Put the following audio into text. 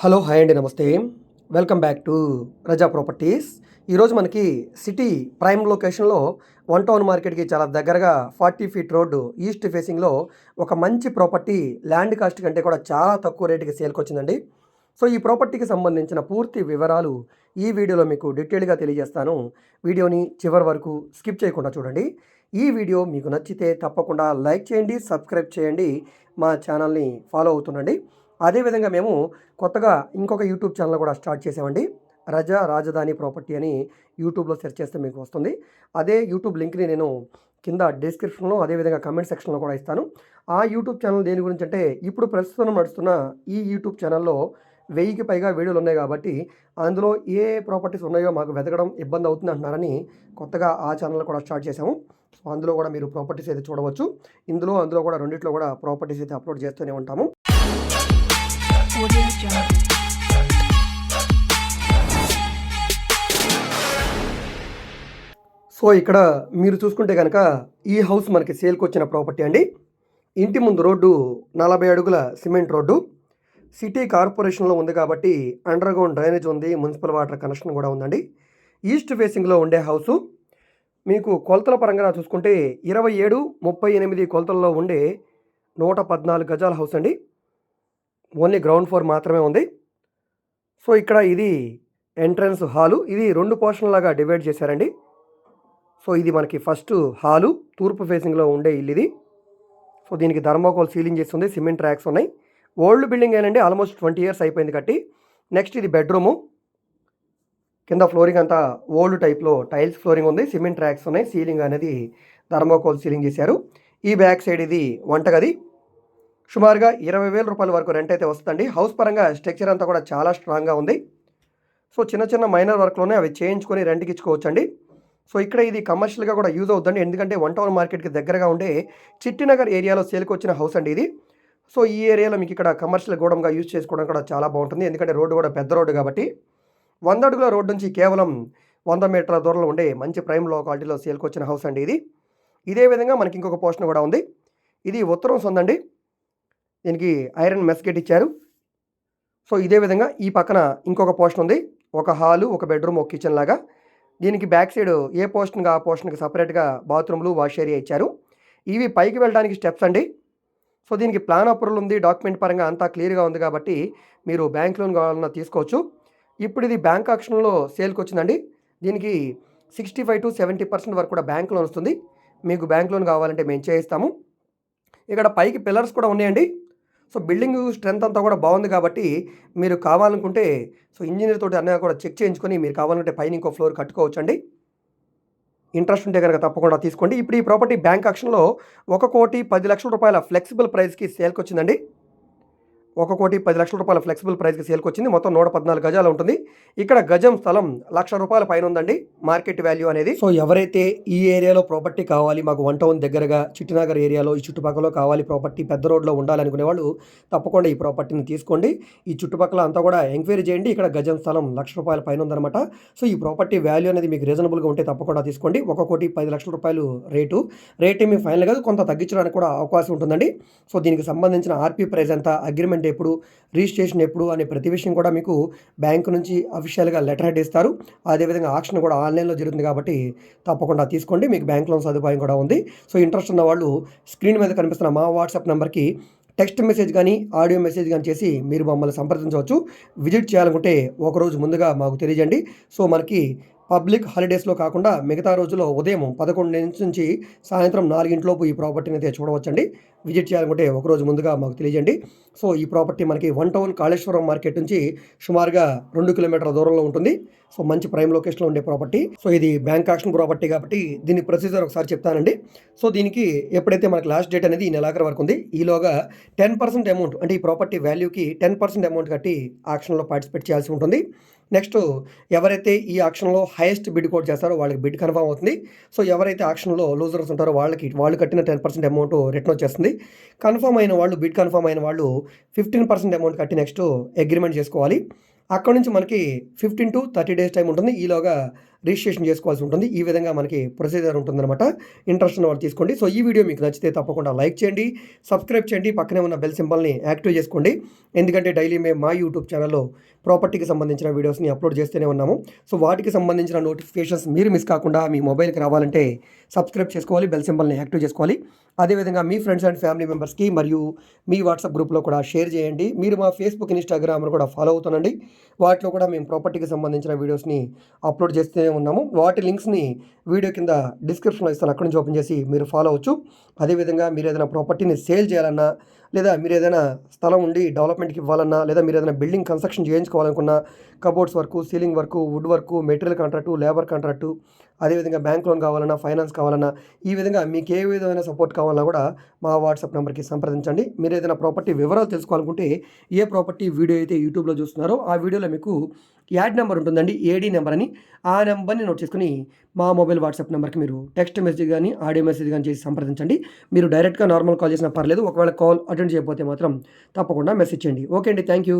Hello hi అండి namaste. Welcome back to Raza properties. ఈరోజు మనకి సిటీ ప్రైమ్ లొకేషన్లో వన్ టౌన్ మార్కెట్కి చాలా దగ్గరగా ఫార్టీ ఫీట్ రోడ్డు ఈస్ట్ ఫేసింగ్లో ఒక మంచి ప్రాపర్టీ ల్యాండ్ కాస్ట్ కంటే కూడా చాలా తక్కువ రేటుకి సేల్కి వచ్చిందండి. సో ఈ ప్రాపర్టీకి సంబంధించిన పూర్తి వివరాలు ఈ వీడియోలో మీకు డీటెయిల్గా తెలియజేస్తాను. వీడియోని చివరి వరకు స్కిప్ చేయకుండా చూడండి. ఈ వీడియో మీకు నచ్చితే తప్పకుండా లైక్ చేయండి సబ్స్క్రైబ్ చేయండి. మా ఛానల్ని ఫాలో అవుతుండండి. అదేవిధంగా మేము కొత్తగా ఇంకొక యూట్యూబ్ ఛానల్ కూడా స్టార్ట్ చేసామండి. రజా రాజధాని ప్రాపర్టీ అని యూట్యూబ్లో సెర్చ్ చేస్తే మీకు వస్తుంది. అదే యూట్యూబ్ లింక్ని నేను కింద డిస్క్రిప్షన్లో అదేవిధంగా కమెంట్ సెక్షన్లో కూడా ఇస్తాను. ఆ యూట్యూబ్ ఛానల్ దేని గురించి అంటే ఇప్పుడు ప్రస్తుతం నడుస్తున్న ఈ యూట్యూబ్ ఛానల్లో వెయ్యికి పైగా వీడియోలు ఉన్నాయి కాబట్టి అందులో ఏ ప్రాపర్టీస్ ఉన్నాయో మాకు వెతకడం ఇబ్బంది అవుతుంది అంటున్నారని కొత్తగా ఆ ఛానల్ కూడా స్టార్ట్ చేసాము సో అందులో కూడా మీరు ప్రాపర్టీస్ అయితే చూడవచ్చు. ఇందులో అందులో కూడా రెండిట్లో కూడా ప్రాపర్టీస్ అయితే అప్లోడ్ చేస్తూనే ఉంటాము. సో ఇక్కడ మీరు చూసుకుంటే కనుక ఈ హౌస్ మనకి సేల్కి వచ్చిన ప్రాపర్టీ అండి. ఇంటి ముందు రోడ్డు నలభై అడుగుల సిమెంట్ రోడ్డు. సిటీ కార్పొరేషన్లో ఉంది కాబట్టి అండర్ గ్రౌండ్ డ్రైనేజ్ ఉంది మున్సిపల్ వాటర్ కనెక్షన్ కూడా ఉందండి. ఈస్ట్ ఫేసింగ్లో ఉండే హౌసు. మీకు కొలతల పరంగా చూసుకుంటే ఇరవై ఏడు ముప్పై ఎనిమిది కొలతల్లో ఉండే నూట పద్నాలుగు గజాల హౌస్ అండి. ఓన్లీ గ్రౌండ్ ఫ్లోర్ మాత్రమే ఉంది. సో ఇక్కడ ఇది ఎంట్రన్స్ హాలు. ఇది రెండు పోర్షన్ లాగా డివైడ్ చేశారండి. సో ఇది మనకి ఫస్ట్ హాలు. తూర్పు ఫేసింగ్లో ఉండే ఇల్లు ఇది. సో దీనికి ధర్మోకోల్ సీలింగ్ చేస్తుంది సిమెంట్ ర్యాక్స్ ఉన్నాయి. ఓల్డ్ బిల్డింగ్ ఏనండి. ఆల్మోస్ట్ ట్వంటీ ఇయర్స్ అయిపోయింది కట్టి. నెక్స్ట్ ఇది బెడ్రూము. కింద ఫ్లోరింగ్ అంతా ఓల్డ్ టైప్లో టైల్స్ ఫ్లోరింగ్ ఉంది. సిమెంట్ ర్యాక్స్ ఉన్నాయి. సీలింగ్ అనేది ధర్మోకోల్ సీలింగ్ చేశారు. ఈ బ్యాక్ సైడ్ ఇది వంటగది. సుమారుగా ఇరవై వేల రూపాయల వరకు రెంట్ అయితే వస్తుందండి. హౌస్ పరంగా స్ట్రక్చర్ అంతా కూడా చాలా స్ట్రాంగ్గా ఉంది. సో చిన్న చిన్న మైనర్ వర్క్లోనే అవి చేయించుకొని రెంట్కి ఇచ్చుకోవచ్చండి. సో ఇక్కడ ఇది కమర్షియల్గా కూడా యూజ్ అవుతుందండి. ఎందుకంటే వన్ టౌన్ మార్కెట్కి దగ్గరగా ఉండే చిట్టినగర్ ఏరియాలో సేల్కి వచ్చిన హౌస్ అండి ఇది. సో ఈ ఏరియాలో మీకు ఇక్కడ కమర్షియల్ గోడంగా యూజ్ చేసుకోవడం కూడా చాలా బాగుంటుంది. ఎందుకంటే రోడ్డు కూడా పెద్ద రోడ్డు కాబట్టి. వంద అడుగుల రోడ్డు నుంచి కేవలం వంద మీటర్ల దూరంలో ఉండే మంచి ప్రైమ్ లోకాలిటీలో సేల్కి వచ్చిన హౌస్ అండి ఇది. ఇదే విధంగా మనకి ఇంకొక పోర్షన్ కూడా ఉంది. ఇది ఉత్తరం సొందండి దీనికి ఐరన్ మెస్కెట్ ఇచ్చారు. సో ఇదే విధంగా ఈ పక్కన ఇంకొక పోర్షన్ ఉంది. ఒక హాలు ఒక బెడ్రూమ్ ఒక కిచెన్ లాగా. దీనికి బ్యాక్ సైడ్ ఏ పోర్షన్గా ఆ పోర్షన్కి సపరేట్గా బాత్రూమ్లు వాష్ ఏరియా ఇచ్చారు. ఇవి పైకి వెళ్ళడానికి స్టెప్స్ అండి. సో దీనికి ప్లాన్ అప్రూవల్ ఉంది. డాక్యుమెంట్ పరంగా అంతా క్లియర్గా ఉంది కాబట్టి మీరు బ్యాంక్ లోన్ కావాలన్నా తీసుకోవచ్చు. ఇప్పుడు ఇది బ్యాంక్ ఆక్షన్లో సేల్కి వచ్చిందండి. దీనికి sixty five to seventy percent వరకు కూడా బ్యాంక్ లోన్ వస్తుంది. మీకు బ్యాంక్ లోన్ కావాలంటే మేము చేయిస్తాము. ఇక్కడ పైకి పిల్లర్స్ కూడా ఉన్నాయండి. సో బిల్డింగ్ స్ట్రెంత్ అంతా కూడా బాగుంది కాబట్టి మీరు కావాలనుకుంటే సో ఇంజనీర్ తోటి అన్నీ కూడా చెక్ చేయించుకొని మీరు కావాలంటే పైన ఇంకో ఫ్లోర్ కట్టుకోవచ్చండి. ఇంట్రెస్ట్ ఉంటే కనుక తప్పకుండా తీసుకోండి. ఇప్పుడు ఈ ప్రాపర్టీ బ్యాంక్ ఆక్షన్లో ఒక కోటి పది లక్షల రూపాయల ఫ్లెక్సిబుల్ ప్రైస్కి సేల్కి వచ్చిందండి ఒక కోటి పది లక్షల రూపాయల ఫ్లెక్సిబుల్ ప్రైస్కి సేల్కి వచ్చింది. మొత్తం నూట పద్నాలుగు గజాలు ఉంటుంది. ఇక్కడ గజం స్థలం లక్ష రూపాయల పైన ఉందండి. మార్కెట్ వాల్యూ అనేది. సో ఎవరైతే ఈ ఏరియాలో ప్రాపర్టీ కావాలి మాకు వన్ టౌన్ దగ్గరగా చిట్టినగర్ ఏరియాలో ఈ చుట్టుపక్కల కావాలి ప్రాపర్టీ పెద్ద రోడ్లో ఉండాలనుకునే వాళ్ళు తప్పకుండా ఈ ప్రాపర్టీని తీసుకోండి. ఈ చుట్టుపక్కల అంతా కూడా ఎంక్వైరీ చేయండి. ఇక్కడ గజం స్థలం లక్ష రూపాయల పైన ఉందన్నమాట. సో ఈ ప్రాపర్టీ వాల్యూ అనేది మీకు రీజనబుల్గా ఉంటే తప్పకుండా తీసుకోండి. ఒక కోటి పది లక్షల రూపాయలు రేటు రేట్ ఏమి ఫైనల్ కాదు. కొంత తగ్గించడానికి కూడా అవకాశం ఉంటుందండి. సో దీనికి సంబంధించిన ఆర్పీ ప్రైస్ ఎంత అగ్రిమెంట్ ఎప్పుడు రిజిస్ట్రేషన్ ఎప్పుడు అనే ప్రతి విషయం కూడా మీకు బ్యాంకు నుంచి అఫీషియల్గా లెటర్ హెడ్ ఇస్తారు. అదేవిధంగా ఆక్షన్ కూడా ఆన్లైన్లో జరుగుతుంది కాబట్టి తప్పకుండా తీసుకోండి. మీకు బ్యాంక్ లోన్ సదుపాయం కూడా ఉంది. సో ఇంట్రెస్ట్ ఉన్న వాళ్ళు స్క్రీన్ మీద కనిపిస్తున్న మా వాట్సాప్ నెంబర్కి టెక్స్ట్ మెసేజ్ కానీ ఆడియో మెసేజ్ కానీ చేసి మీరు మమ్మల్ని సంప్రదించవచ్చు. విజిట్ చేయాలనుకుంటే ఒకరోజు ముందుగా మాకు తెలియజేయండి. సో మనకి పబ్లిక్ హాలిడేస్లో కాకుండా మిగతా రోజుల్లో ఉదయం పదకొండు నుంచి సాయంత్రం నాలుగింటిలోపు ఈ ప్రాపర్టీని అయితే చూడవచ్చండి. విజిట్ చేయాలనుకుంటే ఒకరోజు ముందుగా మాకు తెలియజేయండి. సో ఈ ప్రాపర్టీ మనకి వన్ టౌన్ కాళేశ్వరం మార్కెట్ నుంచి సుమారుగా రెండు కిలోమీటర్ల దూరంలో ఉంటుంది. సో మంచి ప్రైమ్ లొకేషన్లో ఉండే ప్రాపర్టీ. సో ఇది బ్యాంక్ ఆక్షన్ ప్రాపర్టీ కాబట్టి దీని ప్రొసీజర్ ఒకసారి చెప్తానండి. సో దీనికి ఎప్పుడైతే మనకి లాస్ట్ డేట్ అనేది ఈ నెలాఖరు వరకు ఉంది ఈలోగా టెన్ పర్సెంట్ అమౌంట్ అంటే ఈ ప్రాపర్టీ వాల్యూకి టెన్ పర్సెంట్ అమౌంట్ కట్టి ఆక్షన్లో పార్టిసిపేట్ చేయాల్సి ఉంటుంది. నెక్స్ట్ ఎవరైతే ఈ ఆక్షన్లో హైయెస్ట్ బిడ్ కోట్ చేస్తారో వాళ్ళకి బిడ్ కన్ఫామ్ అవుతుంది. సో ఎవరైతే ఆక్షన్లో లూజర్స్ ఉంటారో వాళ్ళకి వాళ్ళు కట్టిన టెన్ పర్సెంట్ అమౌంట్ రిటర్న్ వచ్చేస్తుంది. కన్ఫర్మ్ అయిన వాళ్ళు బిడ్ కన్ఫర్మ్ అయిన వాళ్ళు ఫిఫ్టీన్ పర్సెంట్ అమౌంట్ కట్టి నెక్స్ట్ అగ్రిమెంట్ చేసుకోవాలి. అక్కడ నుంచి మనకి fifteen to thirty days time ఉంటుంది. ఈలోగా రిజిస్ట్రేషన్ చేసుకోవాల్సి ఉంటుంది. ఈ విధంగా మనకి ప్రొసీజర్ ఉంటుందన్నమాట. ఇంట్రెస్ట్ ఉన్న వాళ్ళు తీసుకోండి. సో ఈ వీడియో మీకు నచ్చితే తప్పకుండా లైక్ చేయండి. సబ్స్క్రైబ్ చేయండి. పక్కనే ఉన్న బెల్ సింబల్ని యాక్టివ్ చేసుకోండి. ఎందుకంటే డైలీ మేము మా యూట్యూబ్ ఛానల్లో ప్రాపర్టీకి సంబంధించిన వీడియోస్ని అప్లోడ్ చేస్తూనే ఉన్నాము. సో వాటికి సంబంధించిన నోటిఫికేషన్స్ మీరు మిస్ కాకుండా మీ మొబైల్కి రావాలంటే సబ్స్క్రైబ్ చేసుకోవాలి. బెల్ సింబల్ని యాక్టివ్ చేసుకోవాలి. అదేవిధంగా మీ ఫ్రెండ్స్ అండ్ ఫ్యామిలీ మెంబర్స్కి మరియు మీ వాట్సాప్ గ్రూప్లో కూడా షేర్ చేయండి. మీరు మా ఫేస్బుక్ ఇన్స్టాగ్రామ్ను కూడా ఫాలో అవుతానండి. వాటిలో కూడా మేము ప్రాపర్టీకి సంబంధించిన వీడియోస్ని అప్లోడ్ చేస్తూనే ఉన్నాము. వాటి లింక్స్ని వీడియో కింద డిస్క్రిప్షన్లో ఇస్తాను. అక్కడి నుంచి ఓపెన్ చేసి మీరు ఫాలో అవ్వచ్చు. అదేవిధంగా మీరు ఏదైనా ప్రాపర్టీని సేల్ చేయాలన్నా లేదా మీరు ఏదైనా స్థలం ఉండి డెవలప్మెంట్కి ఇవ్వాలన్నా లేదా మీరు ఏదైనా building construction చేయించుకోవాలనుకున్నా cupboards work ceiling work wood work material contract labour contract అదేవిధంగా బ్యాంక్ లోన్ కావాలన్నా ఫైనాన్స్ కావాలన్నా ఈ విధంగా మీకు ఏ విధమైన సపోర్ట్ కావాలన్నా కూడా మా వాట్సాప్ నెంబర్కి సంప్రదించండి. మీరు ఏదైనా ప్రాపర్టీ వివరాలు తెలుసుకోవాలనుకుంటే ఏ ప్రాపర్టీ వీడియో అయితే యూట్యూబ్లో చూస్తున్నారో ఆ వీడియోలో మీకు యాడ్ నెంబర్ ఉంటుందండి ఏడీ నెంబర్ అని. ఆ నెంబర్ని నోట్ చేసుకుని మా మొబైల్ వాట్సాప్ నెంబర్కి మీరు టెక్స్ట్ మెసేజ్ కానీ ఆడియో మెసేజ్ కానీ చేసి సంప్రదించండి. మీరు డైరెక్ట్గా నార్మల్ కాల్ చేసినా పర్లేదు ఒకవేళ కాల్ అటెండ్ చేయకపోతే మాత్రం తప్పకుండా మెసేజ్ చేయండి. ఓకే అండి థ్యాంక్ యూ.